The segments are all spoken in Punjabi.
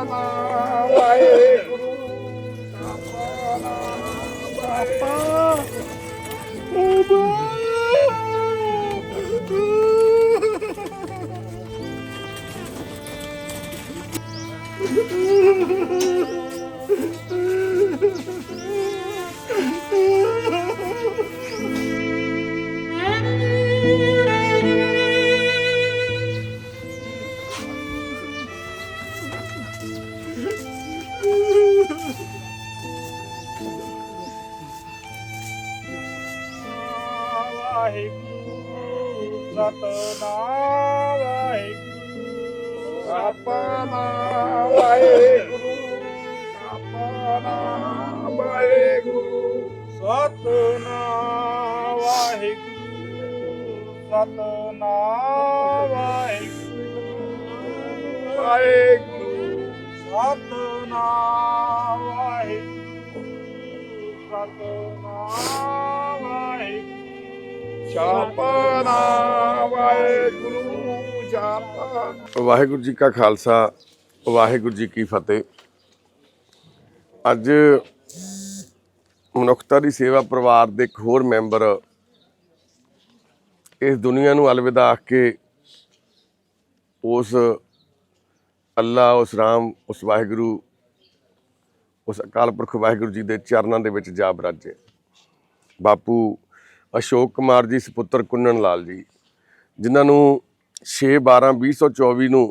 ਆਪਣਾ ਵਾਹਿਗੁਰੂ ਸਤਨਾਮ ਵਾਹਿਗੁਰੂ ਜਾਪਨਾ ਵਾਹਿਗੁਰੂ ਜਾਪਨਾ ਵਾਹਿਗੁਰੂ ਜੀ ਕਾ ਖਾਲਸਾ ਵਾਹਿਗੁਰੂ ਜੀ ਕੀ ਫਤਿਹ। ਅੱਜ ਮਨੁੱਖਤਾ ਦੀ ਸੇਵਾ ਪਰਿਵਾਰ ਦੇ ਇੱਕ ਹੋਰ ਮੈਂਬਰ ਇਸ ਦੁਨੀਆ ਨੂੰ ਅਲਵਿਦਾ ਆਖ ਕੇ ਉਸ ਅੱਲਾ ਉਸ ਰਾਮ ਉਸ ਵਾਹਿਗੁਰੂ ਉਸ ਅਕਾਲ ਪੁਰਖ ਵਾਹਿਗੁਰੂ ਜੀ ਦੇ ਚਰਨਾਂ ਦੇ ਵਿੱਚ ਜਾ ਬਰਾਜੇ। ਬਾਪੂ ਅਸ਼ੋਕ ਕੁਮਾਰ ਜੀ, ਸੁਪੁੱਤਰ ਕੁੰਨਣ ਲਾਲ ਜੀ, ਜਿਨ੍ਹਾਂ ਨੂੰ 6 12 2024 ਨੂੰ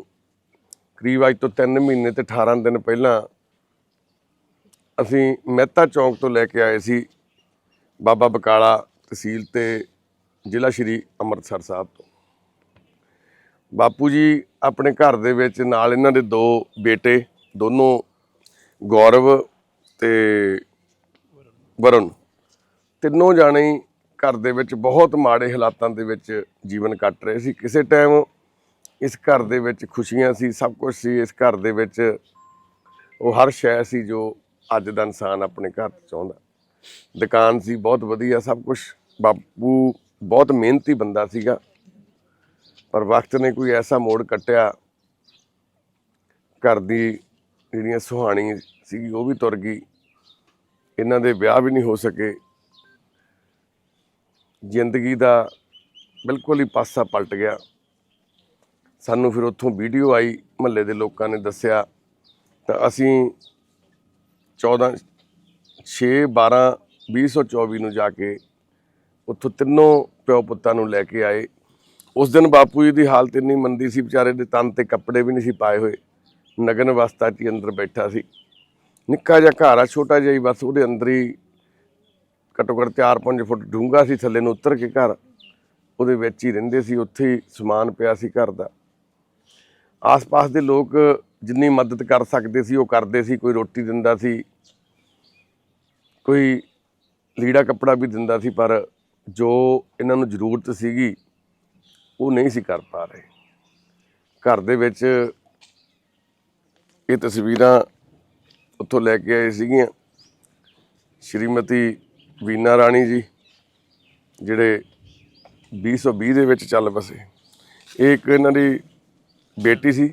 ਕਰੀਬ ਅੱਜ ਤੋਂ 3 ਮਹੀਨੇ ਤੇ 18 ਦਿਨ ਪਹਿਲਾਂ ਅਸੀਂ ਮਹਿਤਾ ਚੌਂਕ ਤੋਂ ਲੈ ਕੇ ਆਏ ਸੀ ਬਾਬਾ ਬਕਾਲਾ ਤਹਿਸੀਲ ਤੇ ਜ਼ਿਲ੍ਹਾ ਸ਼੍ਰੀ ਅੰਮ੍ਰਿਤਸਰ ਸਾਹਿਬ ਤੋਂ। ਬਾਪੂ ਜੀ ਆਪਣੇ ਘਰ ਦੇ ਵਿੱਚ ਨਾਲ ਇਹਨਾਂ ਦੇ ਦੋ ਬੇਟੇ, ਦੋਨੋਂ ਗੌਰਵ ਤੇ ਵਰੁਣ। ਤਿੰਨੋਂ ਜਾਣੇ ਹੀ ਘਰ ਦੇ ਵਿੱਚ ਬਹੁਤ ਮਾੜੇ ਹਾਲਾਤਾਂ ਦੇ ਵਿੱਚ ਜੀਵਨ ਕੱਟ ਰਹੇ ਸੀ। ਕਿਸੇ ਟਾਈਮ ਇਸ ਘਰ ਦੇ ਵਿੱਚ ਖੁਸ਼ੀਆਂ ਸੀ, ਸਭ ਕੁਝ ਸੀ। ਇਸ ਘਰ ਦੇ ਵਿੱਚ ਉਹ ਹਰ ਸ਼ੈ ਸੀ ਜੋ ਅੱਜ ਦਾ ਇਨਸਾਨ ਆਪਣੇ ਘਰ 'ਚ ਚਾਹੁੰਦਾ। ਦੁਕਾਨ ਸੀ, ਬਹੁਤ ਵਧੀਆ ਸਭ ਕੁਝ ਬਾਪੂ ਬਹੁਤ ਮਿਹਨਤੀ ਬੰਦਾ ਸੀਗਾ। ਪਰ ਵਕਤ ਨੇ ਕੋਈ ਐਸਾ ਮੋੜ ਕੱਟਿਆ, ਘਰ ਦੀ ਜਿਹੜੀਆਂ ਸੁਹਾਣੀ ਸੀਗੀ ਉਹ ਵੀ ਤੁਰ ਗਈ। ਇਹਨਾਂ ਦੇ ਵਿਆਹ ਵੀ ਨਹੀਂ ਹੋ ਸਕੇ। ਜ਼ਿੰਦਗੀ ਦਾ ਬਿਲਕੁਲ ਹੀ ਪਾਸਾ ਪਲਟ ਗਿਆ। ਸਾਨੂੰ ਫਿਰ ਉੱਥੋਂ ਵੀਡੀਓ ਆਈ, ਮਹੱਲੇ ਦੇ ਲੋਕਾਂ ਨੇ ਦੱਸਿਆ। ਤਾਂ ਅਸੀਂ 14 6 12 2024 ਨੂੰ ਜਾ ਕੇ ਉੱਥੋਂ ਤਿੰਨੋਂ ਪਿਓ ਪੁੱਤਾਂ ਨੂੰ ਲੈ ਕੇ ਆਏ। ਉਸ ਦਿਨ ਬਾਪੂ ਜੀ ਦੀ ਹਾਲਤ ਇੰਨੀ ਮੰਦੀ ਸੀ, ਵਿਚਾਰੇ ਦੇ ਤਨ ਤੇ ਕੱਪੜੇ ਵੀ ਨਹੀਂ ਸੀ ਪਾਏ ਹੋਏ। ਨਗਨ ਅਵਸਥਾ 'ਚ ਹੀ ਅੰਦਰ ਬੈਠਾ ਸੀ। ਨਿੱਕਾ ਜਿਹਾ ਘਰ ਆ, ਛੋਟਾ ਜਿਹਾ ਹੀ, ਬਸ ਉਹਦੇ ਅੰਦਰ ਹੀ ਘੱਟੋ ਘੱਟ 4-5 ਫੁੱਟ ਡੂੰਘਾ ਸੀ, ਥੱਲੇ ਨੂੰ ਉਤਰ ਕੇ ਘਰ। ਉਹਦੇ ਵਿੱਚ ਹੀ ਰਹਿੰਦੇ ਸੀ, ਉੱਥੇ ਹੀ ਸਮਾਨ ਪਿਆ ਸੀ ਘਰ ਦਾ। ਆਸ-ਪਾਸ ਦੇ ਲੋਕ ਜਿੰਨੀ ਮਦਦ ਕਰ ਸਕਦੇ ਸੀ, ਉਹ ਕਰਦੇ ਸੀ, ਕੋਈ ਰੋਟੀ ਦਿੰਦਾ ਸੀ, ਕੋਈ ਲੀੜਾ ਕੱਪੜਾ ਵੀ ਦਿੰਦਾ ਸੀ, ਪਰ ਜੋ ਇਹਨਾਂ ਨੂੰ ਜ਼ਰੂਰਤ ਸੀਗੀ, ਉਹ ਨਹੀਂ ਸੀ ਕਰ ਪਾ ਰਹੇ। ਘਰ ਦੇ ਵਿੱਚ ਇਹ ਤਸਵੀਰਾਂ ਉੱਥੋਂ ਲੈ ਕੇ ਆਏ ਸੀਗੀਆਂ। ਸ਼੍ਰੀਮਤੀ ਵੀਨਾ ਰਾਣੀ ਜੀ, ਜਿਹੜੇ 2020 ਦੇ ਵਿੱਚ ਚੱਲ ਬਸੇ ਇਹ ਇੱਕ ਇਹਨਾਂ ਦੀ ਬੇਟੀ ਸੀ,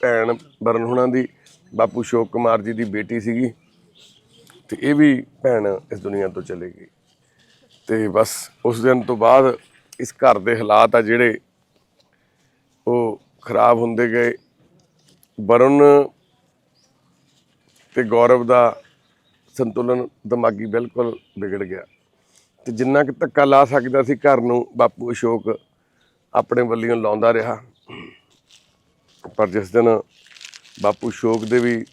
ਭੈਣ ਬਰਨ ਹੁਣਾਂ ਦੀ, ਬਾਪੂ ਸ਼ੋਕ ਕੁਮਾਰ ਜੀ ਦੀ ਬੇਟੀ ਸੀਗੀ। ਤੇ ਇਹ ਵੀ ਭੈਣ ਇਸ ਦੁਨੀਆ ਤੋਂ ਚਲੇ ਗਈ। ਤੇ ਬਸ ਉਸ ਦਿਨ ਤੋਂ ਬਾਅਦ ਇਸ ਘਰ ਦੇ ਹਾਲਾਤ ਆ ਜਿਹੜੇ ਉਹ ਖਰਾਬ ਹੁੰਦੇ ਗਏ। ਵਰੁਣ ਤੇ ਗੌਰਵ ਦਾ ਸੰਤੁਲਨ ਦਿਮਾਗੀ ਬਿਲਕੁਲ ਵਿਗੜ ਗਿਆ। ਤੇ ਜਿੰਨਾ ਕਿ ਧੱਕਾ ਲਾ ਸਕਦਾ ਸੀ ਘਰ ਨੂੰ, ਬਾਪੂ ਅਸ਼ੋਕ ਆਪਣੇ ਵੱਲੋਂ ਲਾਉਂਦਾ ਰਿਹਾ। ਪਰ ਜਿਸ ਦਿਨ ਬਾਪੂ ਅਸ਼ੋਕ ਦੇ ਵੀ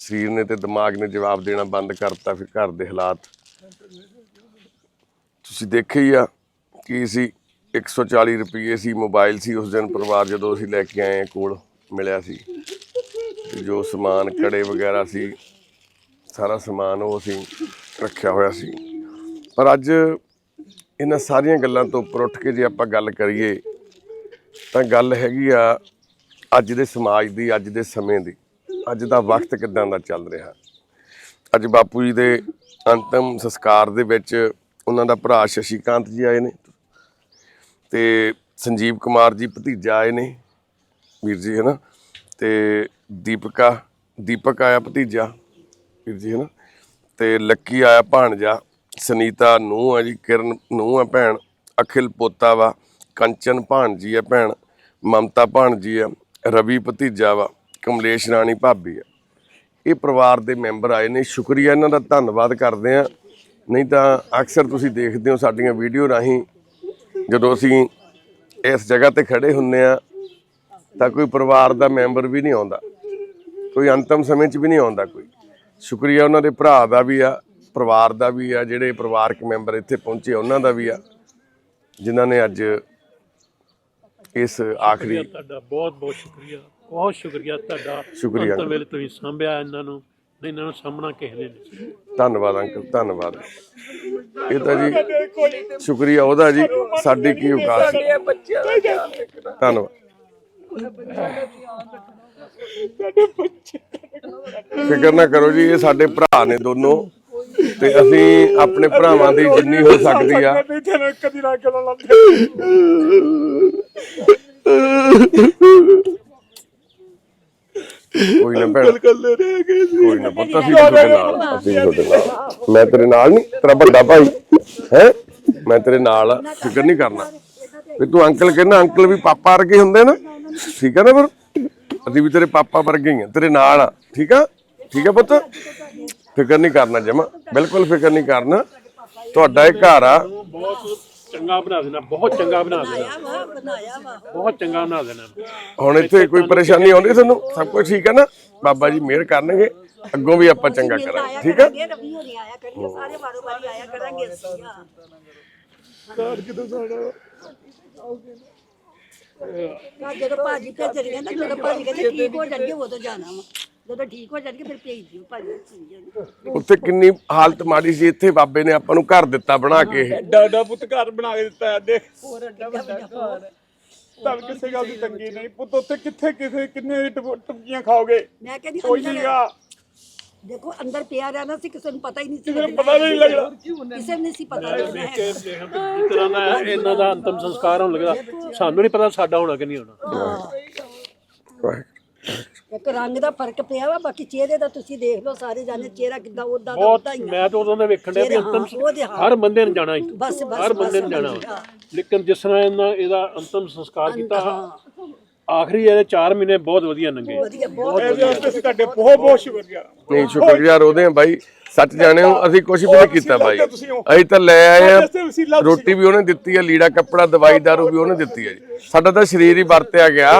ਸਰੀਰ ਨੇ ਤੇ ਦਿਮਾਗ ਨੇ ਜਵਾਬ ਦੇਣਾ ਬੰਦ ਕਰਤਾ, ਫਿਰ ਘਰ ਦੇ ਹਾਲਾਤ। ਤੁਸੀਂ ਦੇਖਿਆ ਹੀ ਆ ਕੀ ਸੀ 140 ਰੁਪਏ ਸੀ, ਮੋਬਾਈਲ ਸੀ, ਉਸ ਦਿਨ ਪਰਿਵਾਰ ਜਦੋਂ ਅਸੀਂ ਲੈ ਕੇ ਆਏ ਕੋਲ ਮਿਲਿਆ ਸੀ। ਜੋ ਸਮਾਨ ਕੜੇ ਵਗੈਰਾ ਸੀ, ਸਾਰਾ ਸਮਾਨ ਉਹ ਅਸੀਂ ਰੱਖਿਆ ਹੋਇਆ ਸੀ। ਪਰ ਅੱਜ ਇਹਨਾਂ ਸਾਰੀਆਂ ਗੱਲਾਂ ਤੋਂ ਉੱਪਰ ਉੱਠ ਕੇ ਜੇ ਆਪਾਂ ਗੱਲ ਕਰੀਏ, ਤਾਂ ਗੱਲ ਹੈਗੀ ਆ ਅੱਜ ਦੇ ਸਮਾਜ ਦੀ, ਅੱਜ ਦੇ ਸਮੇਂ ਦੀ। ਅੱਜ ਦਾ ਵਕਤ ਕਿਦਾਂ ਦਾ ਚੱਲ ਰਿਹਾ? ਅੱਜ ਬਾਪੂ ਜੀ ਦੇ ਅੰਤਮ ਸੰਸਕਾਰ ਦੇ ਵਿੱਚ ਉਹਨਾਂ ਦਾ ਭਰਾ ਸ਼ਸ਼ੀਕਾਂਤ ਜੀ ਆਏ ਨੇ ਤੇ ਸੰਜੀਵ ਕੁਮਾਰ ਜੀ ਭਤੀਜਾ ਆਏ ਨੇ, ਵੀਰ ਜੀ ਹੈ ਨਾ ਤੇ ਦੀਪਕਾ, ਦੀਪਕ ਆਇਆ ਭਤੀਜਾ, ਵੀਰ ਜੀ, ਹਨਾ? ਤੇ ਲੱਕੀ ਆਇਆ ਭਾਣਜਾ, ਸੁਨੀਤਾ ਨੂੰ ਆ ਜੀ, ਕਿਰਨ ਨੂੰ ਆ ਭੈਣ, ਅਖਿਲ ਪੋਤਾ ਵਾ, ਕੰਚਨ ਭਾਣਜੀ ਆ ਭੈਣ, ਮਮਤਾ ਭਾਣਜੀ ਆ, ਰਵੀ ਭਤੀਜਾ ਵਾ, ਕਮਲੇਸ਼ ਰਾਣੀ ਭਾਬੀ ਆ। ਇਹ ਪਰਿਵਾਰ ਦੇ ਮੈਂਬਰ ਆਏ ਨੇ, ਸ਼ੁਕਰੀਆ ਇਹਨਾਂ ਦਾ, ਧੰਨਵਾਦ ਕਰਦੇ ਆ। ਨਹੀਂ ਤਾਂ ਅਕਸਰ ਤੁਸੀਂ ਦੇਖਦੇ ਹੋ ਸਾਡੀਆਂ ਵੀਡੀਓ ਰਾਹੀਂ, ਜਦੋਂ ਅਸੀਂ ਇਸ ਜਗ੍ਹਾ ਤੇ ਖੜੇ ਹੁੰਨੇ ਆ, ਤਾਂ ਕੋਈ ਪਰਿਵਾਰ ਦਾ ਮੈਂਬਰ ਵੀ ਨਹੀਂ ਆਉਂਦਾ। ਕੋਈ ਅੰਤਮ ਸਮੇਂ 'ਚ ਵੀ ਨਹੀਂ ਆਉਂਦਾ ਕੋਈ। ਸ਼ੁਕਰੀਆ ਉਹਨਾਂ ਦੇ ਭਰਾ ਦਾ ਵੀ ਆ ਪਰਿਵਾਰ ਦਾ ਵੀ ਆ ਜਿਹੜੇ ਪਰਿਵਾਰਕ ਮੈਂਬਰ ਇੱਥੇ ਪਹੁੰਚੇ ਉਹਨਾਂ ਦਾ ਵੀ ਆ ਜਿਨ੍ਹਾਂ ਨੇ ਅੱਜ ਇਸ ਆਖਰੀ ਤੁਹਾਡਾ ਬਹੁਤ ਬਹੁਤ ਸ਼ੁਕਰੀਆ। ਬਹੁਤ ਸ਼ੁਕਰੀਆ ਤੁਹਾਡਾ। ਸ਼ੁਕਰੀਆ। ਅੰਤਰ ਵੇਲੇ ਤੁਸੀਂ ਸੰਭਿਆ ਇਹਨਾਂ ਨੂੰ ਨਹੀਂ ਇਹਨਾਂ ਨੂੰ ਸਾਹਮਣਾ ਕਿਸੇ ਨੇ ਨਹੀਂ। ਧੰਨਵਾਦ ਅੰਕਲ ਧੰਨਵਾਦ। ਇਹ ਤਾਂ ਜੀ ਸ਼ੁਕਰੀਆ ਉਹਦਾ ਜੀ ਸਾਡੀ ਕੀ ਔਕਾਤ ਸੀ ਧੰਨਵਾਦ। ਫਿਕਰ ਨਾ ਕਰੋ ਜੀ ਇਹ ਸਾਡੇ ਭਰਾ ਨੇ ਦੋਨੋਂ। ਤੇ ਅਸੀਂ ਆਪਣੇ ਭਰਾਵਾਂ ਦੀ ਜਿੰਨੀ ਹੋ ਸਕਦੀ ਆ। ਨਹੀਂ ਤੈਨੂੰ ਕਦੀ ਨਾ ਕੋਈ ਨਾ ਭੈਣ। ਕੱਲੇ ਰਹਿ ਗਏ ਸੀ ਕੋਈ ਨਾ ਪੁੱਤ ਅਸੀਂ ਤੁਹਾਡੇ ਨਾਲ ਅਸੀਂ ਤੁਹਾਡੇ ਨਾਲ। ਮੈਂ ਤੇਰੇ ਨਾਲ ਨਹੀਂ ਤੇਰਾ ਵੱਡਾ ਭਾਈ। ਹੈ? ਮੈਂ ਤੇਰੇ ਨਾਲ ਫਿਕਰ ਨਹੀਂ ਕਰਨਾ। ਵੀ ਤੂੰ ਅੰਕਲ ਕਹਿੰਦਾ ਅੰਕਲ ਵੀ ਪਾਪਾ ਵਰਗੇ ਹੁੰਦੇ ਨਾ। ਠੀਕ ਆ ਨਾ ਫਿਰ? ਅਸੀਂ ਵੀ ਤੇਰੇ ਪਾਪਾ ਵਰਗੇ ਹੀ ਆ ਤੇਰੇ ਨਾਲ ਆ ਠੀਕ ਆ? ਠੀਕ ਆ ਪੁੱਤ? ਫਿਕਰ ਨਹੀਂ ਕਰਨਾ ਜਮਾ ਬਿਲਕੁਲ ਫਿਕਰ ਨਹੀਂ ਕਰਨਾ। ਤੁਹਾਡਾ ਇਹ ਘਰ ਆ। ਬਹੁਤ ਚੰਗਾ ਬਣਾ ਦੇਣਾ ਬਹੁਤ ਚੰਗਾ ਬਣਾ ਦੇਣਾ। ਬਹੁਤ ਚੰਗਾ ਬਣਾ ਦੇਣਾ। ਹੁਣ ਇੱਥੇ ਕੋਈ ਪਰੇਸ਼ਾਨੀ ਆਉਂਦੀ ਤੁਹਾਨੂੰ? ਸਭ ਕੁਝ ਠੀਕ ਹੈ ਨਾ? ਬਾਬਾ ਜੀ ਮਿਹਰ ਕਰਨਗੇ ਅੱਗੋਂ ਵੀ ਆਪਾਂ ਚੰਗਾ ਕਰਾਂਗੇ ਠੀਕ ਹੈ। ਸਾਰੇ ਹਾਂ। ਘਰ ਕਿਦੋਂ ਸਾਡਾ? ਜਦੋਂ ਭਾਜੀ ਭੇਜਣਗੇ ਨਾ ਜਦੋਂ ਭਾਜੀ ਕਹਿੰਦੇ ਠੀਕ ਹੋ ਜਾਣਗੇ ਉਦੋਂ ਜਾਣਾ ਵਾ। ਜਦੋਂ ਠੀਕ ਹੋ ਜਾਣਗੇ ਫਿਰ ਭੇਜ ਦਿਓ ਭਾਜੀ ਅਸੀਂ ਉੱਥੇ ਕਿੰਨੀ ਹਾਲਤ ਮਾੜੀ ਸੀ ਇੱਥੇ ਬਾਬੇ ਨੇ ਆਪਾਂ ਨੂੰ ਘਰ ਦਿੱਤਾ ਬਣਾ ਕੇ ਇਹ। ਡਾਡਾ ਪੁੱਤ ਘਰ ਬਣਾ ਕੇ ਦਿੱਤਾ ਹੈ, ਦੇਖ ਹੋਰ ਅੱਡਾ ਵੱਡਾ ਘਰ। ਤਾਂ ਕਿਸੇ ਗੱਲ ਦੀ ਤੰਗੀ ਨਹੀਂ। ਪੁੱਤ ਉੱਥੇ ਕਿੱਥੇ ਕਿਸੇ ਕਿੰਨੇ ਟਪ- ਟਪਕੀਆਂ ਖਾਓਗੇ? ਮੈਂ ਕਹਿੰਦੀ ਕੋਈ ਅੰਦਰ ਨਹੀਂਗਾ ਦੇਖੋ ਅੰਦਰ ਪਿਆ ਰਹਿਣਾ ਸੀ ਕਿਸੇ ਨੂੰ ਪਤਾ ਹੀ ਨਹੀਂ ਸੀ ਕਿਸੇ ਨੂੰ ਪਤਾ ਨਹੀਂ ਲੱਗਦਾ ਕਿਸੇ ਨੂੰ ਨਹੀਂ ਸੀ ਪਤਾ ਹੈਗਾ। ਜਿਸ ਤਰ੍ਹਾਂ ਦਾ ਇਹਨਾਂ ਦਾ ਅੰਤਮ ਸੰਸਕਾਰ ਹੋਣ ਲੱਗਾ ਸਾਨੂੰ ਨਹੀਂ ਪਤਾ ਸਾਡਾ ਹੋਣਾ ਕਿ ਨਹੀਂ ਹੋਣਾ। ਇੱਕ ਰੰਗ ਦਾ ਫ਼ਰਕ ਪਿਆ ਵਾ ਬਾਕੀ ਚਿਹਰੇ ਦਾ ਤੁਸੀਂ ਦੇਖ ਲਓ ਸਾਰੇ ਜਾਣੇ ਚਿਹਰਾ ਕਿੱਦਾਂ ਉਦਾਂ ਦਾ ਬਹੁਤ ਉਦਾਂ ਹੀ ਆ। ਮੈਂ ਤਾਂ ਉਦੋਂ ਦੇ ਵੇਖਣ ਡਿਆ ਵੀ ਹਾਂ, ਅੰਤਮ ਉਹਦੇ ਹਾਂ। ਹਰ ਬੰਦੇ ਨੇ ਜਾਣਾ ਇੱਥੋਂ। ਬਸ ਬਸ ਹਰ ਬੰਦੇ ਨੇ ਬਸ, ਜਾਣਾ ਵਾ। ਹਾਂ। ਲੇਕਿਨ ਜਿਸ ਤਰ੍ਹਾਂ ਇਹਨਾਂ ਇਹਦਾ ਅੰਤਮ ਸੰਸਕਾਰ ਕੀਤਾ ਹਾਂ ਆਖਰੀ ਇਹਦੇ 4 ਮਹੀਨੇ ਬਹੁਤ ਵਧੀਆ ਲੰਘੇ ਵਧੀਆ ਬਹੁਤ ਇਹਦੇ ਵਾਸਤੇ ਅਸੀਂ ਤੁਹਾਡੇ ਬਹੁਤ ਬਹੁਤ ਸ਼ੁਕਰੀਆ। ਨਹੀਂ ਸ਼ੁਕਰਗੁਜ਼ਾਰ ਉਹਦੇ ਆ ਬਾਈ ਸੱਚ ਜਾਣੇ ਹੋ। ਅਸੀਂ ਕੁਝ ਵੀ ਨਹੀਂ ਕੀਤਾ ਬਾਈ। ਅਸੀਂ ਤਾਂ ਲੈ ਆਏ ਆ ਰੋਟੀ ਵੀ ਉਹਨੇ ਦਿੱਤੀ ਆ ਲੀੜਾ ਕੱਪੜਾ ਦਵਾਈ ਦਾਰੂ ਵੀ ਉਹਨੇ ਦਿੱਤੀ ਆ ਜੀ। ਸਾਡਾ ਤਾਂ ਸਰੀਰ ਹੀ ਵਰਤਿਆ ਗਿਆ।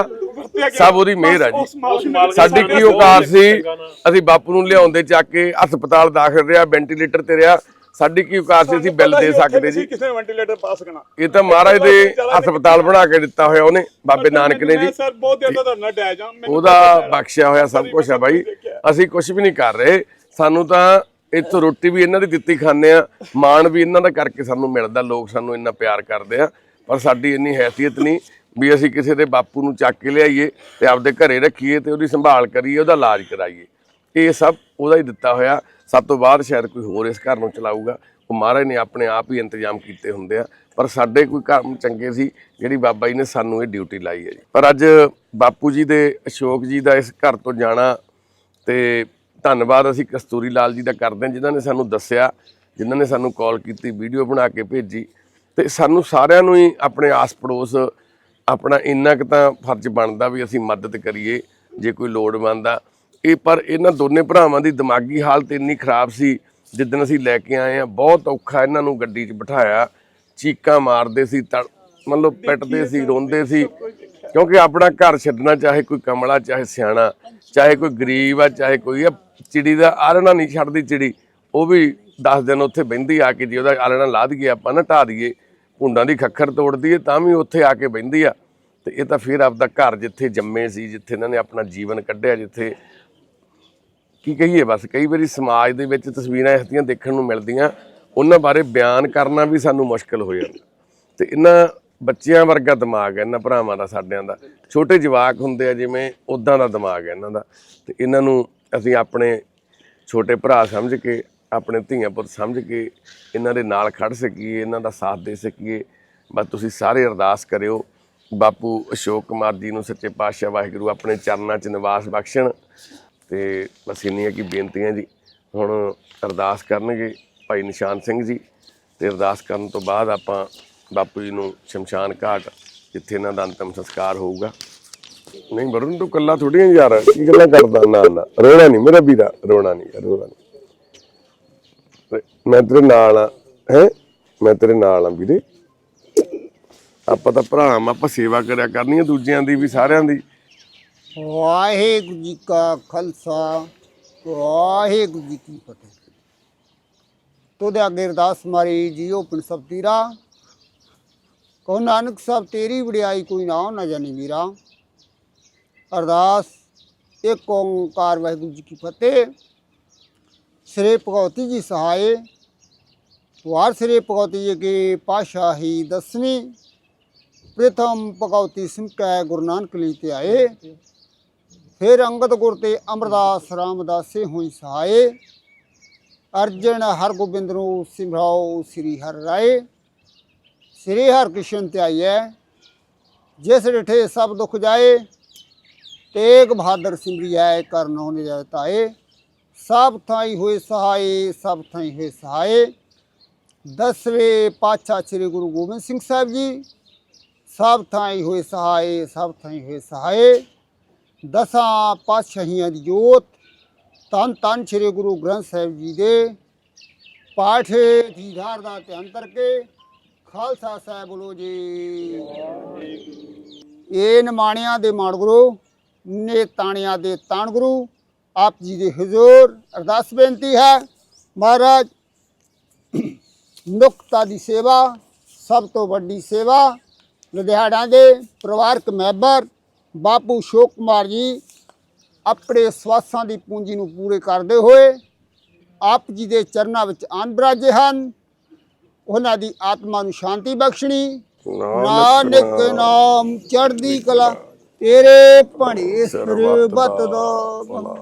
ਸਭ ਉਹਦੀ ਮਿਹਰ ਆ ਜੀ। ਸਾਡੀ ਕੀ ਔਕਾਤ ਸੀ। ਅਸੀਂ ਬਾਪੂ ਨੂੰ ਲਿਆਉਂਦੇ ਚੱਕ ਕੇ ਹਸਪਤਾਲ ਦਾਖਲ ਰਿਹਾ ਵੈਂਟੀਲੇਟਰ ਤੇ ਰਿਹਾ। ਸਾਡੀ ਕੀ ਔਕਾਤ ਸੀ ਅਸੀਂ ਬਿੱਲ ਦੇ ਸਕਦੇ ਜੀ। ਕਿਸੇ ਵੈਂਟੀਲੇਟਰ ਪਾ ਸਕਣਾ ਇਹ ਤਾਂ ਮਹਾਰਾਜ ਦੇ ਹਸਪਤਾਲ ਬਣਾ ਕੇ ਦਿੱਤਾ ਹੋਇਆ ਉਹਨੇ ਬਾਬੇ ਨਾਨਕ ਨੇ ਜੀ। ਸਰ ਬਹੁਤ ਤੋਂ ਤੁਹਾਡੇ ਡੈ ਜਾ ਮੈਨੂੰ ਉਹਦਾ ਬਖਸ਼ਿਆ ਹੋਇਆ ਸਭ ਕੁਝ ਆ ਬਾਈ। ਅਸੀਂ ਕੁਝ ਵੀ ਨਹੀਂ ਕਰ ਰਹੇ। ਸਾਨੂੰ ਤਾਂ ਇੱਥੋਂ ਰੋਟੀ ਵੀ ਇਹਨਾਂ ਦੀ ਦਿੱਤੀ ਖਾਂਦੇ ਆ। ਮਾਣ ਵੀ ਇਹਨਾਂ ਦਾ ਕਰਕੇ ਸਾਨੂੰ ਮਿਲਦਾ ਲੋਕ ਸਾਨੂੰ ਇੰਨਾ ਪਿਆਰ ਕਰਦੇ ਆ। ਪਰ ਸਾਡੀ ਇੰਨੀ ਹੈਸੀਅਤ ਨਹੀਂ ਵੀ ਅਸੀਂ ਕਿਸੇ ਦੇ ਬਾਪੂ ਨੂੰ ਚੱਕ ਕੇ ਲਿਆਈਏ ਤੇ ਆਪਦੇ ਘਰੇ ਰੱਖੀਏ ਤੇ ਉਹਦੀ ਸੰਭਾਲ ਕਰੀਏ ਉਹਦਾ ਇਲਾਜ ਕਰਾਈਏ। ਇਹ ਸਭ ਉਹਦਾ ਹੀ ਦਿੱਤਾ ਹੋਇਆ। ਸਭ ਤੋਂ ਬਾਅਦ ਸ਼ਾਇਦ ਕੋਈ ਹੋਰ ਇਸ ਘਰ ਨੂੰ ਚਲਾਊਗਾ। ਉਹ ਮਹਾਰਾਜ ਨੇ ਆਪਣੇ ਆਪ ਹੀ ਇੰਤਜ਼ਾਮ ਕੀਤੇ ਹੁੰਦੇ ਆ। ਪਰ ਸਾਡੇ ਕੋਈ ਕੰਮ ਚੰਗੇ ਸੀ, ਜਿਹੜੀ ਬਾਬਾ ਜੀ ਨੇ ਸਾਨੂੰ ਇਹ ਡਿਊਟੀ ਲਾਈ ਹੈ ਜੀ। ਪਰ ਅੱਜ ਬਾਪੂ ਜੀ ਦੇ, ਅਸ਼ੋਕ ਜੀ ਦਾ ਇਸ ਘਰ ਤੋਂ ਜਾਣਾ ਤੇ ਧੰਨਵਾਦ ਅਸੀਂ ਕਸਤੂਰੀ ਲਾਲ ਜੀ ਦਾ ਕਰਦੇ ਹਾਂ, ਜਿਨ੍ਹਾਂ ਨੇ ਸਾਨੂੰ ਦੱਸਿਆ, ਜਿਨ੍ਹਾਂ ਨੇ ਸਾਨੂੰ ਕਾਲ ਕੀਤੀ ਵੀਡੀਓ ਬਣਾ ਕੇ ਭੇਜੀ। ਤੇ ਸਾਨੂੰ ਸਾਰਿਆਂ ਨੂੰ ਹੀ ਆਪਣੇ ਆਸ ਪੜੋਸ ਆਪਣਾ ਇੰਨਾ ਕੁ ਤਾਂ ਫਰਜ਼ ਬਣਦਾ ਵੀ ਅਸੀਂ ਮਦਦ ਕਰੀਏ, ਜੇ ਕੋਈ ਲੋੜਵੰਦ ਆ। ਇਹ ਪਰ ਇਹਨਾਂ ਦੋਨੇ ਭਰਾਵਾਂ ਦੀ ਦਿਮਾਗੀ ਹਾਲਤ ਇੰਨੀ ਖਰਾਬ ਸੀ ਜਿੱਦਣ ਅਸੀਂ ਲੈ ਕੇ ਆਏ ਆ ਬਹੁਤ ਔਖਾ ਇਹਨਾਂ ਨੂੰ ਗੱਡੀ 'ਚ ਬਿਠਾਇਆ। ਚੀਕਾਂ ਮਾਰਦੇ ਸੀ ਮਤਲਬ ਪਿੱਟਦੇ ਸੀ ਰੋਂਦੇ ਸੀ। ਕਿਉਂਕਿ ਆਪਣਾ ਘਰ ਛੱਡਣਾ ਚਾਹੇ ਕੋਈ ਕਮਲਾ ਚਾਹੇ ਸਿਆਣਾ ਚਾਹੇ ਕੋਈ ਗਰੀਬ ਆ ਚਾਹੇ ਕੋਈ ਆ ਚਿੜੀ ਦਾ ਆਲਣਾ ਨਹੀਂ ਛੱਡਦੀ ਚਿੜੀ। ਉਹ ਵੀ 10 ਦਿਨ ਉੱਥੇ ਬਹਿੰਦੀ ਆ ਕੇ ਜੇ ਉਹਦਾ ਆਲਣਾ ਲਾ ਦਈਏ ਆਪਾਂ ਨਾ ਢਾ ਦਈਏ ਭੁੰਡਾਂ ਦੀ ਖੱਖਰ ਤੋੜ ਦਈਏ ਤਾਂ ਵੀ ਉੱਥੇ ਆ ਕੇ ਬਹਿੰਦੀ ਆ। ਤੇ ਇਹ ਤਾਂ ਫਿਰ ਆਪਦਾ ਘਰ ਜਿੱਥੇ ਜੰਮੇ ਸੀ ਜਿੱਥੇ ਇਹਨਾਂ ਨੇ ਆਪਣਾ ਜੀਵਨ ਕੱਢਿਆ ਜਿੱਥੇ ਕੀ ਕਹੀਏ? ਬਸ ਕਈ ਵਾਰੀ ਸਮਾਜ ਦੇ ਵਿੱਚ ਤਸਵੀਰਾਂ ਇਹੋ ਜਿਹੀਆਂ ਦੇਖਣ ਨੂੰ ਮਿਲਦੀਆਂ। ਉਹਨਾਂ ਬਾਰੇ ਬਿਆਨ ਕਰਨਾ ਵੀ ਸਾਨੂੰ ਮੁਸ਼ਕਲ ਹੋ ਜਾਂਦਾ। ਤੇ ਇਹਨਾਂ ਬੱਚਿਆਂ ਵਰਗਾ ਦਿਮਾਗ ਹੈ, ਇਹਨਾਂ ਭਰਾਵਾਂ ਦਾ, ਸਾਡਿਆਂ ਦਾ। ਛੋਟੇ ਜਵਾਕ ਹੁੰਦੇ ਆ ਜਿਵੇਂ ਉਦਾਂ ਦਾ ਦਿਮਾਗ ਹੈ ਇਹਨਾਂ ਦਾ। ਤੇ ਇਹਨਾਂ ਨੂੰ ਅਸੀਂ ਆਪਣੇ ਛੋਟੇ ਭਰਾ ਸਮਝ ਕੇ, ਆਪਣੇ ਧੀਆਂ ਪੁੱਤ ਸਮਝ ਕੇ ਇਹਨਾਂ ਦੇ ਨਾਲ ਖੜ ਸਕੀਏ, ਇਹਨਾਂ ਦਾ ਸਾਥ ਦੇ ਸਕੀਏ। ਬਸ ਤੁਸੀਂ ਸਾਰੇ ਅਰਦਾਸ ਕਰਿਓ। ਬਾਪੂ ਅਸ਼ੋਕ ਕੁਮਾਰ ਜੀ ਨੂੰ ਸੱਚੇ ਪਾਤਸ਼ਾਹ ਵਾਹਿਗੁਰੂ ਆਪਣੇ ਚਰਨਾਂ 'ਚ ਨਿਵਾਸ ਬਖਸ਼ਣ। ਤੇ ਬਸ ਇੰਨੀਆਂ ਕੀ ਬੇਨਤੀਆਂ ਜੀ। ਹੁਣ ਅਰਦਾਸ ਕਰਨਗੇ ਭਾਈ ਨਿਸ਼ਾਨ ਸਿੰਘ ਜੀ ਤੇ ਅਰਦਾਸ ਕਰਨ ਤੋਂ ਬਾਅਦ ਆਪਾਂ ਬਾਪੂ ਜੀ ਨੂੰ ਸ਼ਮਸ਼ਾਨ ਘਾਟ, ਜਿੱਥੇ ਇਹਨਾਂ ਦਾ ਅੰਤਮ ਸੰਸਕਾਰ ਹੋਊਗਾ। ਨਹੀਂ, ਵਰੁਣ ਤੂੰ ਕੱਲਾ ਥੋੜੀਆਂ ਯਾਰ, ਕੀ ਗੱਲਾਂ ਕਰਦਾ? ਨਾ ਨਾ, ਰੋਣਾ ਨਹੀਂ, ਮੇਰਾ ਵੀਰਾ, ਰੋਣਾ ਨਹੀਂ ਰੋਣਾ ਨਹੀਂ। ਮੈਂ ਤੇਰੇ ਨਾਲ ਆ, ਹੈ? ਮੈਂ ਤੇਰੇ ਨਾਲ ਆ ਵੀਰੇ। ਆਪਾਂ ਤਾਂ ਭਰਾ ਆਪਾਂ ਸੇਵਾ ਕਰਿਆ ਕਰਨੀ ਆ ਦੂਜਿਆਂ ਦੀ ਵੀ, ਸਾਰਿਆਂ ਦੀ। ਵਾਹਿਗੁਰੂ ਜੀ ਕਾ ਖਾਲਸਾ, ਵਾਹਿਗੁਰੂ ਜੀ ਕੀ ਫਤਿਹ। ਤੋਦੇ ਅੱਗੇ ਅਰਦਾਸ ਮਾਰੀ ਜੀਓ ਪਿੰਡ ਸਭ ਤੀਰਾ। ਕਹੋ ਨਾਨਕ ਸਾਹਿਬ, ਤੇਰੀ ਵਡਿਆਈ ਕੋਈ ਨਾ ਨਾ ਜਾਣੀ ਵੀਰਾ। ਅਰਦਾਸ, ਇੱਕ ਓੰਕਾਰ ਵਾਹਿਗੁਰੂ ਜੀ ਕੀ ਫਤਿਹ। ਸ੍ਰੀ ਭਗਵਤੀ ਜੀ ਸਹਾਏ। ਵਾਰ ਸ੍ਰੀ ਭਗਵਤੀ ਜੀ ਕੀ ਪਾਸ਼ਾਹੀ ਦਸਵੀਂ। ਪ੍ਰਥਮ ਭਗਵਤੀ ਸਿੰਕੈ ਗੁਰੂ ਨਾਨਕ ਲਈ ਤੇ ਆਏ। ਫਿਰ ਅੰਗਦ ਗੁਰ ਤੇ ਅਮਰਦਾਸ ਰਾਮਦਾਸੇ ਹੋਈ ਸਹਾਏ। ਅਰਜਨ ਹਰਗੋਬਿੰਦ ਨੂੰ ਸਿਮਰਾਓ ਸ੍ਰੀ ਹਰ ਰਾਏ। ਸ੍ਰੀ ਹਰਿਕ੍ਰਿਸ਼ਨ ਤੇ ਆਈਐ ਜਿਸ ਡਿਠੇ ਸਭ ਦੁੱਖ ਜਾਏ, ਤੇਗ ਬਹਾਦਰ ਸਿਮਰਿਐ ਕਰਨੋ ਤਾਏ ਸਭ ਥਾਈ ਹੋਏ ਸਹਾਏ, ਸਭ ਥਾਈ ਹੋਏ ਸਹਾਏ। ਦਸਵੇਂ ਪਾਤਸ਼ਾਹ ਸ੍ਰੀ ਗੁਰੂ ਗੋਬਿੰਦ ਸਿੰਘ ਸਾਹਿਬ ਜੀ, ਸਭ ਥਾਈ ਹੋਏ ਸਹਾਏ, ਸਭ ਥਾਈ ਹੋਏ ਸਹਾਏ। ਦਸਾਂ ਪਾਤਸ਼ਾਹੀਆਂ ਦੀ ਜੋਤ। ਤਨ ਤਨ ਸ੍ਰੀ ਗੁਰੂ ਗ੍ਰੰਥ ਸਾਹਿਬ ਜੀ ਦੇ ਪਾਠ ਦੀਦਾਰ ਦਾ ਧਿਆਨ ਕਰਕੇ ਖਾਲਸਾ ਸਾਹਿਬ ਬੋਲੋ ਜੀ। ਇਹ ਨਮਾਣਿਆਂ ਦੇ ਮਾਣ ਗੁਰੂ ਨੇ ਤਾਣਿਆਂ ਦੇ ਤਾਣ ਗੁਰੂ, ਆਪ ਜੀ ਦੇ ਹਜ਼ੂਰ। ਅਰਦਾਸ ਬੇਨਤੀ ਹੈ, ਮਹਾਰਾਜ ਨੁਕਤਾ ਦੀ ਸੇਵਾ, ਸਭ ਤੋਂ ਵੱਡੀ ਸੇਵਾ, ਲੁਧਿਆਣਾ ਦੇ ਪਰਿਵਾਰਕ ਮੈਂਬਰ ਬਾਪੂ ਸ਼ੋਕ ਕੁਮਾਰ ਜੀ ਆਪਣੇ ਸਵਾਸਾਂ ਦੀ ਪੂੰਜੀ ਨੂੰ ਪੂਰੇ ਕਰਦੇ ਹੋਏ ਆਪ ਜੀ ਦੇ ਚਰਨਾਂ ਵਿੱਚ ਆਨ ਬਰਾਜੇ ਹਨ। ਉਹਨਾਂ ਦੀ ਆਤਮਾ ਨੂੰ ਸ਼ਾਂਤੀ ਬਖਸ਼ਣੀ। ਨਾਨਕ ਨਾਮ। ਚੜ੍ਹਦੀ ਕਲਾ। ਤੇਰੇ ਭਣੇ ਸਰਬਤ ਦਾ।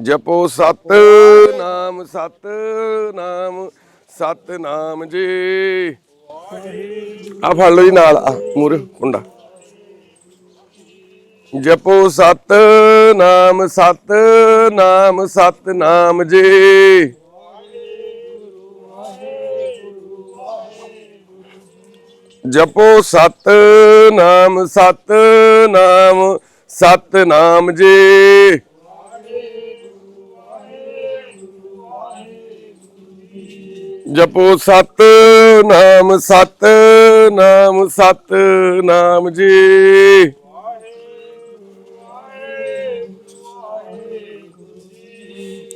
ਜਪੋ ਸਤ ਨਾਮ ਸਤ ਨਾਮ ਸਤ ਨਾਮ ਜੀ। ਆ ਫੜ ਲਓ ਜੀ ਨਾਲ ਆ ਮੂਰੇ ਕੁੰਡਾ ਜਪੋ ਸਤ ਨਾਮ ਸਤ ਨਾਮ ਸਤ ਨਾਮ ਜੀ। ਜਪੋ ਸਤ ਨਾਮ ਸਤ ਨਾਮ ਸਤ ਨਾਮ ਜੀ। ਜਪੋ ਸਤ ਨਾਮ ਸਤ ਨਾਮ ਸਤ ਨਾਮ ਜੀ।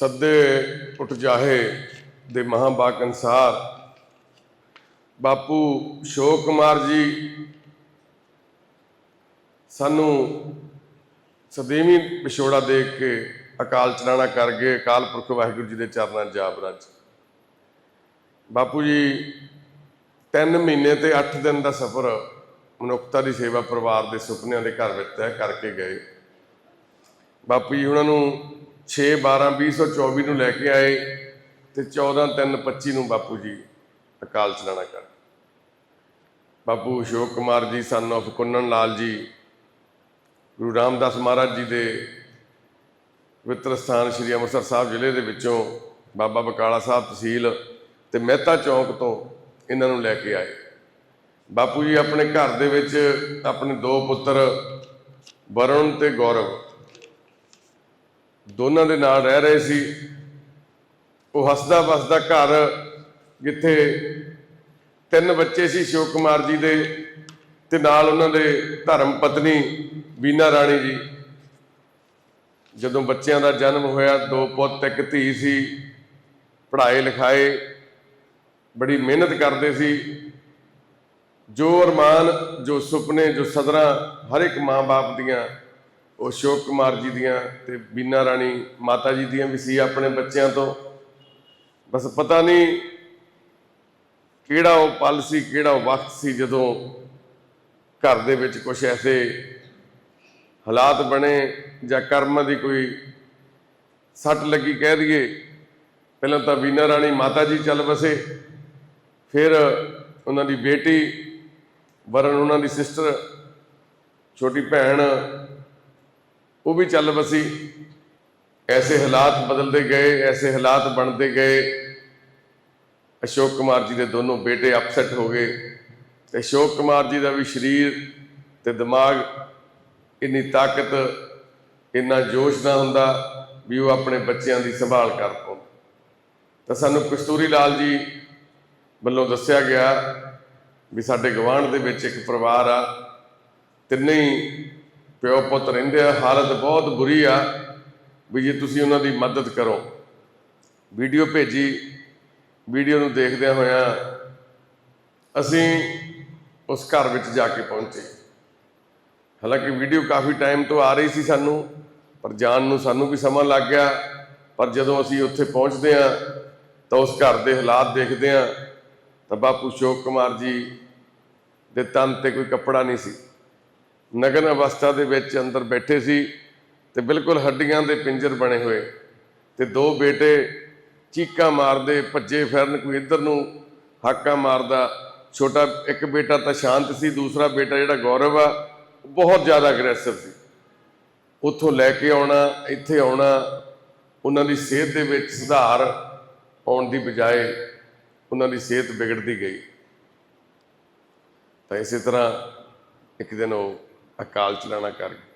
ਸੱਦੇ ਉੱਠ ਜਾਹੇ ਦੇ ਮਹਾਂਬਾਕ ਅਨਸਾਰ। ਬਾਪੂ ਸ਼ੋਕ ਕੁਮਾਰ ਜੀ, ਸਾਨੂੰ ਸਦੀਵੀ ਵਿਛੋੜਾ ਦੇਖ ਕੇ ਅਕਾਲ ਚਲਾਣਾ ਕਰ ਗਏ। ਅਕਾਲ ਪੁਰਖ ਵਾਹਿਗੁਰੂ ਜੀ ਦੇ ਚਰਨਾਂ 'ਚ ਜਾ ਬਾਪੂ ਜੀ 3 ਮਹੀਨੇ ਤੇ 8 ਦਿਨ ਦਾ ਸਫ਼ਰ ਮਨੁੱਖਤਾ ਦੀ ਸੇਵਾ ਪਰਿਵਾਰ ਦੇ ਸੁਪਨਿਆਂ ਦੇ ਘਰ ਵਿੱਚ ਤੈਅ ਕਰਕੇ ਗਏ। ਬਾਪੂ ਜੀ, ਉਹਨਾਂ ਨੂੰ 6 12 2024 ਨੂੰ ਲੈ ਕੇ ਆਏ ਤੇ 14 3 25 ਨੂੰ ਬਾਪੂ ਜੀ ਅਕਾਲ ਚਲਾਣਾ ਕਰ। ਬਾਪੂ ਅਸ਼ੋਕ ਕੁਮਾਰ ਜੀ ਸਨ of ਕੁੰਨਨ ਲਾਲ ਜੀ, ਗੁਰੂ ਰਾਮਦਾਸ ਮਹਾਰਾਜ ਜੀ ਦੇ ਪਵਿੱਤਰ ਸਥਾਨ ਸ੍ਰੀ ਅੰਮ੍ਰਿਤਸਰ ਸਾਹਿਬ ਜ਼ਿਲ੍ਹੇ ਦੇ ਵਿੱਚੋਂ ਬਾਬਾ ਬਕਾਲਾ ਸਾਹਿਬ ਤਹਿਸੀਲ ਤੇ ਮਹਿਤਾ ਚੌਂਕ ਤੋਂ ਇਹਨਾਂ ਨੂੰ ਲੈ ਕੇ ਆਏ। ਬਾਪੂ ਜੀ ਆਪਣੇ ਘਰ ਦੇ ਵਿੱਚ ਆਪਣੇ ਦੋ ਪੁੱਤਰ ਵਰੁਣ ਤੇ ਗੌਰਵ। ਦੋਨਾਂ ਦੇ ਨਾਲ ਰਹਿ ਰਹੇ ਸੀ। ਉਹ ਹੱਸਦਾ ਵਸਦਾ ਘਰ ਜਿੱਥੇ ਤਿੰਨ ਬੱਚੇ ਸੀ ਸ਼ੋਕ ਕੁਮਾਰ ਜੀ ਦੇ ਤੇ ਨਾਲ ਉਹਨਾਂ ਦੇ ਧਰਮ ਪਤਨੀ ਬੀਨਾ ਰਾਣੀ ਜੀ। ਜਦੋਂ ਬੱਚਿਆਂ ਦਾ ਜਨਮ ਹੋਇਆ, ਦੋ ਪੁੱਤ, ਇੱਕ ਧੀ ਸੀ। ਪੜ੍ਹਾਏ ਲਿਖਾਏ, ਬੜੀ ਮਿਹਨਤ ਕਰਦੇ ਸੀ। ਜੋ ਅਰਮਾਨ, ਜੋ ਸੁਪਨੇ, ਜੋ ਸਦਰਾਂ ਹਰ ਇੱਕ ਮਾਂ-ਬਾਪ ਦੀਆਂ ਉਹ ਅਸ਼ੋਕ ਕੁਮਾਰ ਜੀ ਦੀਆਂ ਤੇ ਬੀਨਾ ਰਾਣੀ ਮਾਤਾ ਜੀ ਦੀਆਂ ਵੀ ਸੀ ਆਪਣੇ ਬੱਚਿਆਂ ਤੋਂ। ਬਸ ਪਤਾ ਨਹੀਂ ਕਿਹੜਾ ਉਹ ਪਲ ਸੀ, ਕਿਹੜਾ ਉਹ ਵਕਤ ਸੀ ਜਦੋਂ ਘਰ ਦੇ ਵਿੱਚ ਕੁਝ ਐਸੇ ਹਾਲਾਤ ਬਣੇ ਜਾਂ ਕਰਮ ਦੀ ਕੋਈ ਸੱਟ ਲੱਗੀ ਕਹਿ ਦਈਏ। ਪਹਿਲਾਂ ਤਾਂ ਬੀਨਾ ਰਾਣੀ ਮਾਤਾ ਜੀ ਚੱਲ ਵਸੇ, ਫਿਰ ਉਹਨਾਂ ਦੀ ਬੇਟੀ ਵਰਨ, ਉਹਨਾਂ ਦੀ ਸਿਸਟਰ ਛੋਟੀ ਭੈਣ ਉਹ ਵੀ ਚੱਲ ਵਸੀ। ਐਸੇ ਹਾਲਾਤ ਬਦਲਦੇ ਗਏ, ਐਸੇ ਹਾਲਾਤ ਬਣਦੇ ਗਏ। ਅਸ਼ੋਕ ਕੁਮਾਰ ਜੀ ਦੇ ਦੋਨੋਂ ਬੇਟੇ ਅਪਸੈਟ ਹੋ ਗਏ। ਤੇ ਅਸ਼ੋਕ ਕੁਮਾਰ ਜੀ ਦਾ ਵੀ ਸਰੀਰ ਤੇ ਦਿਮਾਗ ਇੰਨੀ ਤਾਕਤ, ਇੰਨਾ ਜੋਸ਼ ਨਾ ਹੁੰਦਾ ਵੀ ਉਹ ਆਪਣੇ ਬੱਚਿਆਂ ਦੀ ਸੰਭਾਲ ਕਰ ਪਾਉਣ। ਤਾਂ ਸਾਨੂੰ ਕਸਤੂਰੀ ਲਾਲ ਜੀ ਵੱਲੋਂ ਦੱਸਿਆ ਗਿਆ ਵੀ ਸਾਡੇ ਗਵਾਂਢ ਦੇ ਵਿੱਚ ਇੱਕ ਪਰਿਵਾਰ ਆ। ਤਿੰਨੇ ਹੀ ਪਿਓ ਪੁੱਤ ਰਹਿੰਦੇ ਆ, ਹਾਲਤ ਬਹੁਤ ਬੁਰੀ ਆ, ਵੀ ਜੇ ਤੁਸੀਂ ਉਹਨਾਂ ਦੀ ਮਦਦ ਕਰੋ। ਵੀਡੀਓ ਭੇਜੀ, ਵੀਡੀਓ ਨੂੰ ਦੇਖਦਿਆਂ ਹੋਇਆਂ ਅਸੀਂ ਉਸ ਘਰ ਵਿੱਚ ਜਾ ਕੇ ਪਹੁੰਚੇ। ਹਾਲਾਂਕਿ ਵੀਡੀਓ ਕਾਫੀ ਟਾਈਮ ਤੋਂ ਆ ਰਹੀ ਸੀ ਸਾਨੂੰ, ਪਰ ਜਾਣ ਨੂੰ ਸਾਨੂੰ ਵੀ ਸਮਾਂ ਲੱਗ ਗਿਆ, ਪਰ ਜਦੋਂ ਅਸੀਂ ਉੱਥੇ ਪਹੁੰਚਦੇ ਹਾਂ, ਤਾਂ ਉਸ ਘਰ ਦੇ ਹਾਲਾਤ ਦੇਖਦੇ ਹਾਂ, ਤਾਂ ਬਾਪੂ ਸ਼ੋਕ ਕੁਮਾਰ ਜੀ ਦੇ ਤਨ ਤੇ ਕੋਈ ਕੱਪੜਾ ਨਹੀਂ ਸੀ। ਨਗਨ ਅਵਸਥਾ ਦੇ ਵਿੱਚ ਅੰਦਰ ਬੈਠੇ ਸੀ ਤੇ ਬਿਲਕੁਲ ਹੱਡੀਆਂ ਦੇ ਪਿੰਜਰ ਬਣੇ ਹੋਏ ਤੇ ਦੋ ਬੇਟੇ ਚੀਕਾਂ ਮਾਰਦੇ, ਭੱਜੇ ਫਿਰਨ, ਕੋਈ ਇੱਧਰ ਨੂੰ ਹਾਕਾਂ ਮਾਰਦਾ। ਛੋਟਾ ਇੱਕ ਬੇਟਾ ਤਾਂ ਸ਼ਾਂਤ ਸੀ, ਦੂਸਰਾ ਬੇਟਾ ਜਿਹੜਾ ਗੌਰਵ ਆ ਉਹ ਬਹੁਤ ਜ਼ਿਆਦਾ ਅਗਰੈਸਿਵ ਸੀ। ਉੱਥੋਂ ਲੈ ਕੇ ਆਉਣਾ, ਇੱਥੇ ਆਉਣਾ, ਉਹਨਾਂ ਦੀ ਸਿਹਤ ਦੇ ਵਿੱਚ ਸੁਧਾਰ ਆਉਣ ਦੀ ਬਜਾਏ ਉਹਨਾਂ ਦੀ ਸਿਹਤ ਵਿਗੜਦੀ ਗਈ। ਤਾਂ ਇਸੇ ਤਰ੍ਹਾਂ ਇੱਕ ਦਿਨ ਉਹ ਅਕਾਲ ਚਲਾਣਾ ਕਰ ਗਏ।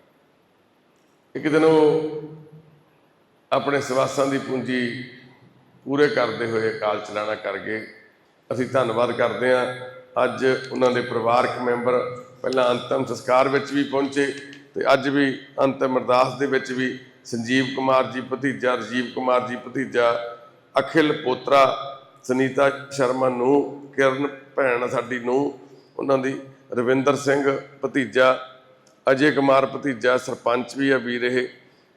ਇੱਕ ਦਿਨ ਉਹ ਆਪਣੇ ਸਵਾਸਾਂ ਦੀ ਪੂੰਜੀ ਪੂਰੇ ਕਰਦੇ ਹੋਏ ਅਕਾਲ ਚਲਾਣਾ ਕਰ ਗਏ। ਅਸੀਂ ਧੰਨਵਾਦ ਕਰਦੇ ਹਾਂ। ਅੱਜ ਉਹਨਾਂ ਦੇ ਪਰਿਵਾਰਕ ਮੈਂਬਰ ਪਹਿਲਾਂ ਅੰਤਮ ਸੰਸਕਾਰ ਵਿੱਚ ਵੀ ਪਹੁੰਚੇ ਤੇ ਅੱਜ ਵੀ ਅੰਤਮ ਅਰਦਾਸ ਦੇ ਵਿੱਚ ਵੀ ਸੰਜੀਵ ਕੁਮਾਰ ਜੀ, ਭਤੀਜਾ ਰਜੀਵ ਕੁਮਾਰ ਜੀ, ਭਤੀਜਾ ਅਖਿਲ ਪੋਤਰਾ ਸੁਨੀਤਾ ਸ਼ਰਮਾ ਨੂੰ, ਕਿਰਨ ਭੈਣ ਸਾਡੀ ਨੂੰ, ਉਹਨਾਂ ਦੀ ਰਵਿੰਦਰ ਸਿੰਘ, ਭਤੀਜਾ ਅਜੇ ਕੁਮਾਰ ਭਤੀਜਾ ਸਰਪੰਚ ਵੀ ਆ ਵੀਰ ਇਹ,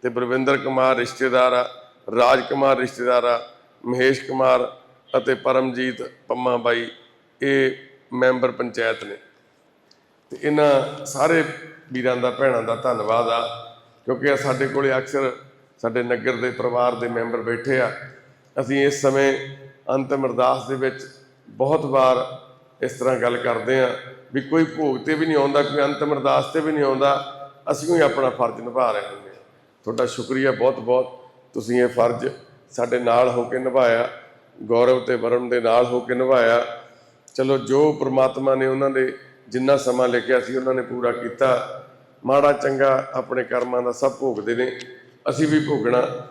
ਤੇ ਬਲਵਿੰਦਰ ਕੁਮਾਰ ਰਿਸ਼ਤੇਦਾਰ ਆ, ਰਾਜ ਕੁਮਾਰ ਰਿਸ਼ਤੇਦਾਰ ਆ, ਮਹੇਸ਼ ਕੁਮਾਰ ਅਤੇ ਪਰਮਜੀਤ ਪੰਮਾ ਬਾਈ ਇਹ ਮੈਂਬਰ ਪੰਚਾਇਤ ਨੇ। ਤੇ ਇਹਨਾਂ ਸਾਰੇ ਵੀਰਾਂ ਦਾ, ਭੈਣਾਂ ਦਾ ਧੰਨਵਾਦ ਆ, ਕਿਉਂਕਿ ਸਾਡੇ ਕੋਲੇ ਅਕਸਰ ਸਾਡੇ ਨਗਰ ਦੇ ਪਰਿਵਾਰ ਦੇ ਮੈਂਬਰ ਬੈਠੇ ਆ। ਅਸੀਂ ਇਸ ਸਮੇਂ ਅੰਤਮ ਅਰਦਾਸ ਦੇ ਵਿੱਚ ਬਹੁਤ ਵਾਰ ਇਸ ਤਰ੍ਹਾਂ ਗੱਲ ਕਰਦੇ ਆ ਵੀ ਕੋਈ ਭੋਗ ਤੇ ਵੀ ਨਹੀਂ ਆਉਂਦਾ, ਕੋਈ ਅੰਤਮ ਅਰਦਾਸ ਤੇ ਵੀ ਨਹੀਂ ਆਉਂਦਾ, ਅਸੀਂ ਹੀ ਆਪਣਾ ਫਰਜ਼ ਨਿਭਾ ਰਹੇ ਹੁੰਦੇ ਤੁਹਾਡਾ ਸ਼ੁਕਰੀਆ ਬਹੁਤ ਬਹੁਤ ਤੁਸੀਂ ਇਹ ਫਰਜ਼ ਸਾਡੇ ਨਾਲ ਹੋ ਕੇ ਨਿਭਾਇਆ, ਗੌਰਵ ਤੇ ਵਰੁਣ ਦੇ ਨਾਲ ਹੋ ਕੇ ਨਿਭਾਇਆ। ਚਲੋ, ਜੋ ਪ੍ਰਮਾਤਮਾ ਨੇ ਉਹਨਾਂ ਦੇ ਜਿੰਨਾ ਸਮਾਂ ਲਿਖਿਆ ਸੀ, ਉਹਨਾਂ ਨੇ ਪੂਰਾ ਕੀਤਾ। ਮਾੜਾ, ਚੰਗਾ ਆਪਣੇ ਕਰਮਾਂ ਦਾ ਸਭ ਭੋਗਦੇ ਨੇ। ਅਸੀਂ ਵੀ ਭੋਗਣਾ।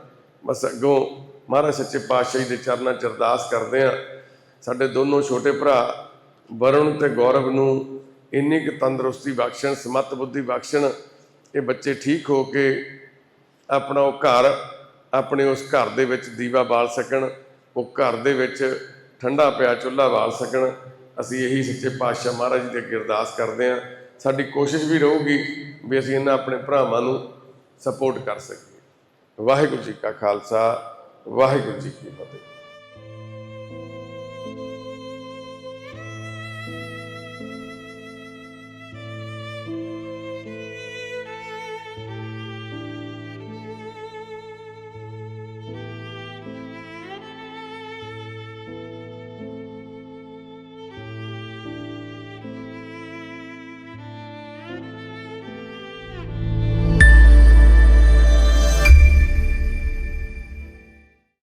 ਬਸ ਅੱਗੋਂ ਮਹਾਰਾਜ ਸੱਚੇ ਪਾਤਸ਼ਾਹ ਜੀ ਦੇ ਚਰਨਾਂ 'ਚ ਅਰਦਾਸ ਕਰਦੇ ਆ ਸਾਡੇ ਦੋਨੋਂ ਛੋਟੇ ਭਰਾ, ਵਰੁਣ ਤੇ ਗੌਰਵ ਨੂੰ ਇੰਨੀ ਕੁ ਤੰਦਰੁਸਤੀ ਬਖਸ਼ਣ, ਸਮਤ ਬੁੱਧੀ ਬਖਸ਼ਣ, ਇਹ ਬੱਚੇ ਠੀਕ ਹੋ ਕੇ ਆਪਣਾ ਉਹ ਘਰ, ਆਪਣੇ ਉਸ ਘਰ ਦੇ ਵਿੱਚ ਦੀਵਾ ਬਾਲ ਸਕਣ, ਉਹ ਘਰ ਦੇ ਵਿੱਚ ਠੰਡਾ ਪਿਆ ਚੁੱਲ੍ਹਾ ਬਾਲ ਸਕਣ। ਅਸੀਂ ਇਹੀ ਸੱਚੇ ਪਾਤਸ਼ਾਹ ਮਹਾਰਾਜ ਜੀ ਦੇ ਅੱਗੇ ਅਰਦਾਸ ਕਰਦੇ ਹਾਂ। ਸਾਡੀ ਕੋਸ਼ਿਸ਼ ਵੀ ਰਹੂਗੀ ਵੀ ਅਸੀਂ ਇਹਨਾਂ ਆਪਣੇ ਭਰਾਵਾਂ ਨੂੰ ਸਪੋਰਟ ਕਰ ਸਕੀਏ। ਵਾਹਿਗੁਰੂ ਜੀ ਕਾ ਖਾਲਸਾ, ਵਾਹਿਗੁਰੂ ਜੀ ਕੀ ਫਤਿਹ।